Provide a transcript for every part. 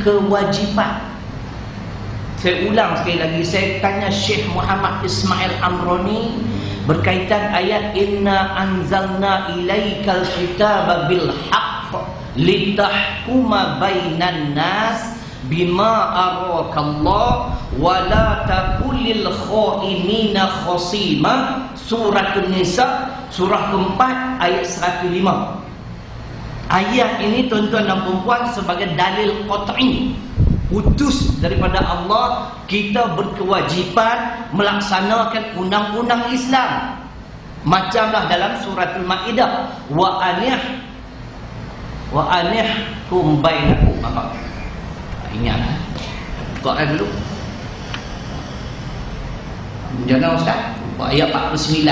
kewajipan. Saya ulang sekali lagi saya tanya Syekh Muhammad Ismail Amroni berkaitan ayat inna anzalna ilaikal kitaba bil haqq litahkuma bainan nas bima arakallah wa la takulil khainina khasima. Surah nisa surah keempat ayat 105 ayat ini tuan-tuan dan puan sebagai dalil qat'i. Utus daripada Allah kita berkewajipan melaksanakan undang-undang Islam. Macamlah dalam surah Al-Maidah wa anih wa anih kum bainakum apa ingat Quran dulu. Jangan ustaz. Ayat 49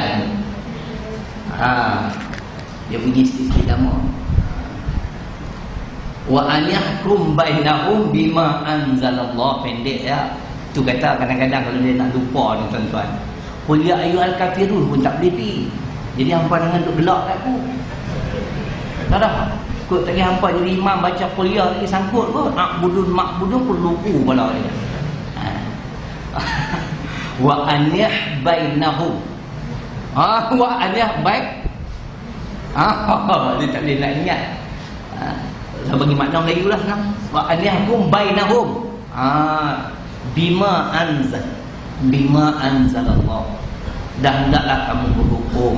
ha dia bunyi sikit-sikit lama wa an yahkum bainahum bima anzalallah. Pendek ya. Tu kata kadang-kadang kalau dia nak lupa ni tuan-tuan. Qul ya ayyuhal kafirun pun tak boleh pi jadi hangpa dengan duk gelak kat aku. Tak dah kut tadi hangpa jadi imam baca qul ya lagi sangkut kot. Nak budun mak budun pun lupu kepala dia. Ha. wa an bainahum ha wa an baik ha dia tak boleh nak ingat. Ha bagi makna Melayu lah nah. wa anihum bainahum. Ha. Bima anzal. Bima anzalallah. Dan hendaklah kamu berhukum.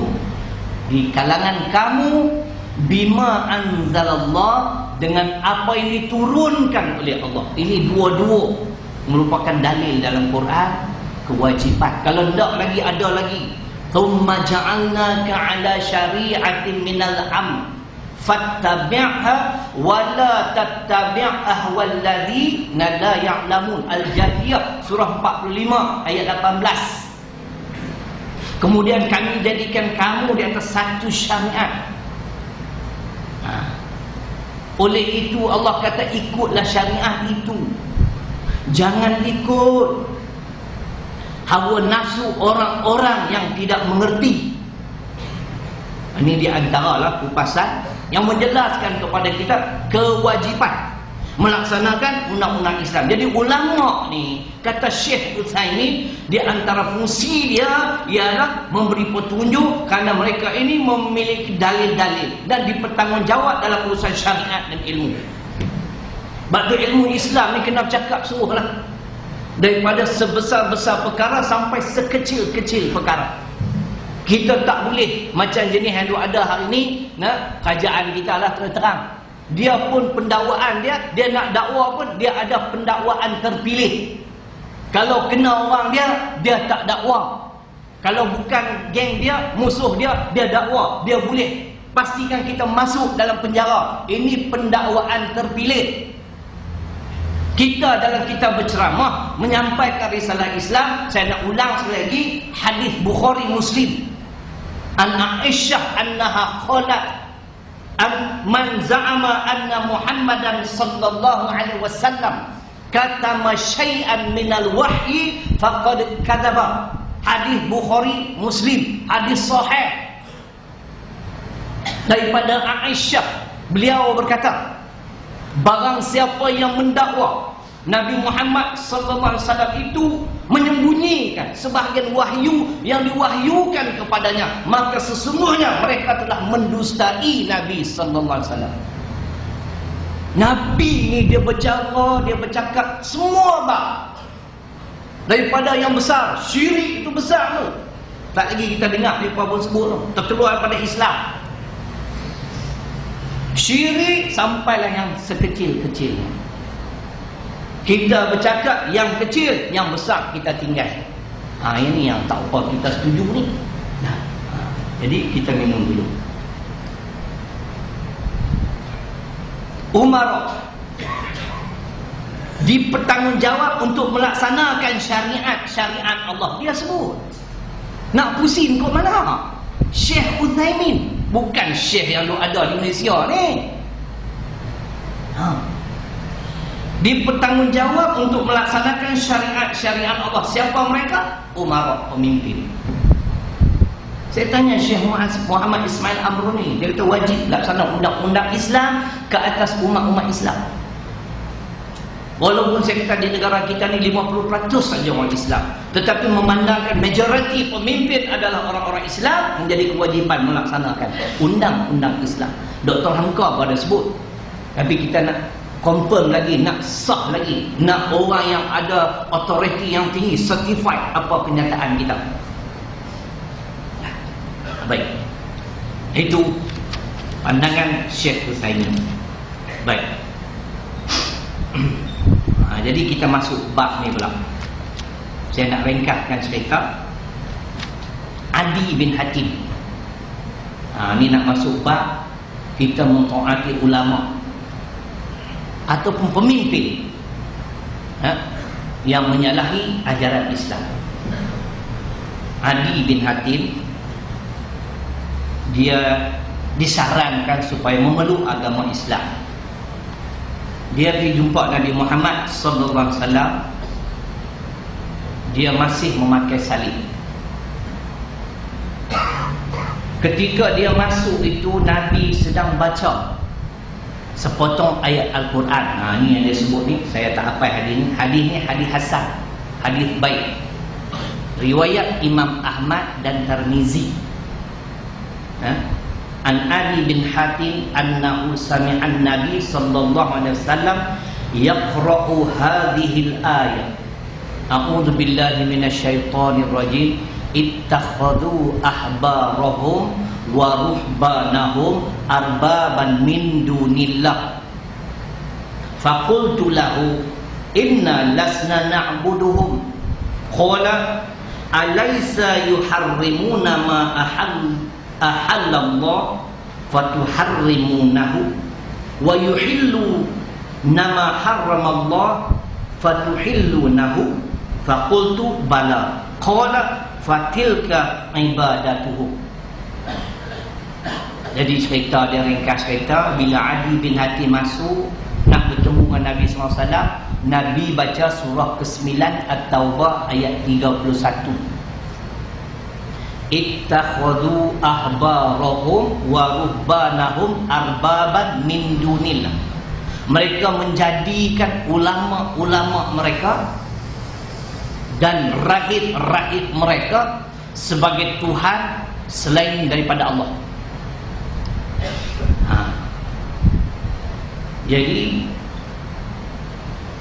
Di kalangan kamu bima anzalallah dengan apa yang diturunkan oleh Allah. Ini dua-dua merupakan dalil dalam Quran kewajipan. Kalau tidak lagi ada lagi. Thumma ja'alnaka ala syari'atin minal amr fattabi'ha wa la tattabi' ahwal ladina la ya'lamun. Al-jadiyah surah 45 ayat 18 kemudian kami jadikan kamu di atas satu syariat. Ha. oleh itu Allah kata ikutlah syariat itu. Jangan ikut. Hawa nafsu orang-orang yang tidak mengerti ini di antaralah kupasan yang menjelaskan kepada kita kewajipan melaksanakan undang-undang Islam. Jadi ulama ni kata Syekh Utsaimin di antara fungsi dia ialah memberi petunjuk kerana mereka ini memiliki dalil-dalil dan dipertanggungjawab dalam urusan syariat dan ilmu. Bagi ilmu Islam ni kena bercakap suruhlah. Daripada sebesar-besar perkara sampai sekecil-kecil perkara. Kita tak boleh macam jenis yang ada hari ni, nah, kerajaan kita lah terang-terang. Dia pun pendakwaan dia, dia nak dakwa pun dia ada pendakwaan terpilih. Kalau kena orang dia, dia tak dakwa. Kalau bukan geng dia, musuh dia, dia dakwa, dia boleh pastikan kita masuk dalam penjara. Ini pendakwaan terpilih. Kita dalam kitab berceramah menyampaikan risalah Islam, saya nak ulang sekali lagi hadis Bukhari Muslim an Aisyah annaha qalat an man za'ama anna Muhammadan sallallahu alaihi wasallam katama syai'an minal wahyi faqad kadzaba hadis Bukhari Muslim hadis sahih daripada Aisyah beliau berkata barang siapa yang mendakwa Nabi Muhammad sallallahu alaihi wasallam itu menyembunyikan sebahagian wahyu yang diwahyukan kepadanya. Maka sesungguhnya mereka telah mendustai Nabi sallallahu alaihi wasallam. Nabi ni dia bercakap dia bercakap semua bab. Daripada yang besar syirik itu besar tu. Tak lagi kita dengar dia pun sebut tu. Terkeluar pada Islam. Syirik sampailah yang sekecil-kecilnya kita bercakap yang kecil, yang besar kita tinggal. Ha, ini yang tak apa kita setuju ni. Nah, ha, jadi kita minum dulu. Umar dipertanggungjawab untuk melaksanakan syariat-syariat Allah. Dia sebut. Nak pusing ke mana? Syekh Uthaymin. Bukan Syekh yang ada di Malaysia ni. Ha dipertanggungjawab untuk melaksanakan syariat-syariat Allah. Siapa mereka? Umar pemimpin. Saya tanya Syekh Muhammad Ismail Amruni, dia kata wajib laksana undang-undang Islam ke atas umat-umat Islam. Walaupun saya kata di negara kita ni 50% saja orang Islam. Tetapi memandangkan majoriti pemimpin adalah orang-orang Islam menjadi kewajipan melaksanakan undang-undang Islam. Dr. Hamka pada sebut. Tapi kita nak confirm lagi, nak sah lagi. Nak orang yang ada authority yang tinggi, certified apa kenyataan kita. Baik. Itu pandangan Syekh Husaimin. Baik. Ha, jadi kita masuk bab ni pula. Saya nak ringkaskan cerita Adi bin Hatim. Ha, ni nak masuk bab kita mentaati ulama ataupun pemimpin ha, yang menyalahi ajaran Islam. Adi bin Hatim dia disarankan supaya memeluk agama Islam. Dia pergi jumpa Nabi Muhammad sallallahu alaihi wasallam. Dia masih memakai salib. Ketika dia masuk itu Nabi sedang baca sepotong ayat Al-Quran. Ha, ni yang dia sebut ni. Saya tak apa hadis ni. Hadis ni hadis Hasan. Hadis baik. Riwayat Imam Ahmad dan Tarmizi ha? an Ali bin Hatim annahu sami'an Nabi sallallahu alaihi wasallam yaqra'u hadhihi al-ayah A'udzu billahi minasyaitonir rajim ittakhadhu ahbarahum wa ruhbanahum arbaban min dunillah. Faqultu lahu inna lasna na'buduhum. Qala alaysa yuharrimuna ma ahalla ahallallah fatuharrimunahu wa yuhillu nama harramallah fatuhillunahu. Faqultu bala. Qala fatilka ibadatuhu. Jadi cerita dia ringkas cerita bila Adi bin Hatim masuk nak bertemu dengan Nabi SAW Nabi baca surah ke-9 At-Taubah ayat 31 ittakhadhu ahbarahum wa ruhbanahum arbaban min dunillah. Mereka menjadikan ulama-ulama mereka dan rahib-rahib mereka sebagai tuhan selain daripada Allah. Ha. jadi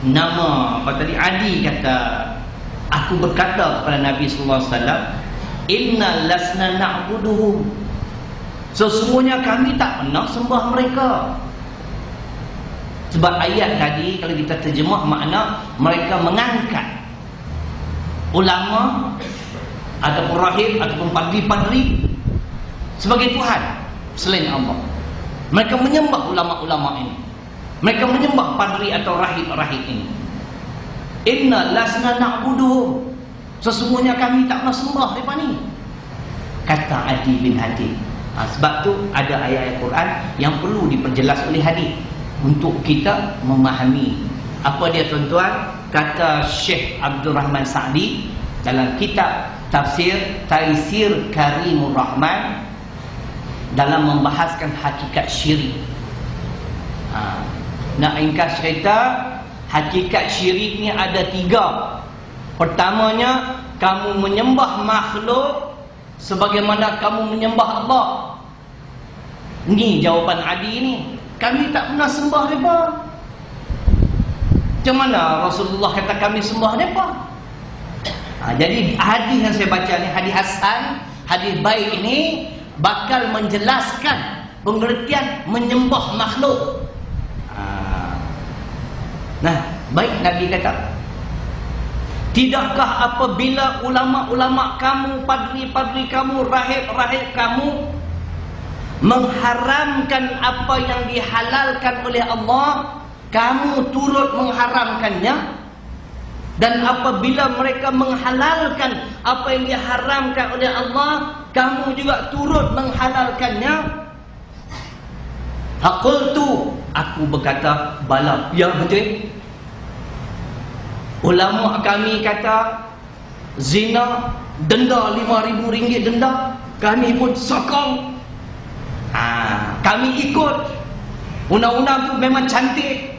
nama apa tadi Adi kata aku berkata kepada Nabi sallallahu alaihi wasallam Inna lasna na'buduhum Sesungguhnya kami tak pernah sembah mereka. Sebab ayat tadi Kalau kita terjemah makna Mereka mengangkat Ulama Ataupun rahim Ataupun padri-padri Sebagai Tuhan Selain Allah Mereka menyembah ulama-ulama ini Mereka menyembah padri atau rahim-rahim ini Inna lasna na'buduhum Sesungguhnya kami tak pernah sembah mereka ni. Kata Adi bin Hatim. Ha, sebab tu ada ayat Al-Quran yang perlu diperjelas oleh hadis untuk kita memahami. Apa dia tuan-tuan? Kata Syekh Abdul Rahman Sa'di dalam kitab tafsir Taisir Karimur Rahman dalam membahaskan hakikat syirik. Ha, nak ringkas cerita, hakikat syirik ni ada tiga Pertamanya kamu menyembah makhluk sebagaimana kamu menyembah Allah. Ini jawapan Adi ini. Kami tak pernah sembah mereka. Macam mana Rasulullah kata kami sembah mereka? Ha, jadi hadis yang saya baca ni, hadis Hasan, hadis baik ini bakal menjelaskan pengertian menyembah makhluk. Ha. Nah, baik Nabi kata, Tidakkah apabila ulama-ulama kamu, padri-padri kamu, rahib-rahib kamu mengharamkan apa yang dihalalkan oleh Allah, kamu turut mengharamkannya? Dan apabila mereka menghalalkan apa yang diharamkan oleh Allah, kamu juga turut menghalalkannya? Hakul tu, aku berkata, bala. Ya, betul. Ulama kami kata zina denda RM5,000 denda. Kami pun sokong. Ha, kami ikut. Undang-undang tu memang cantik.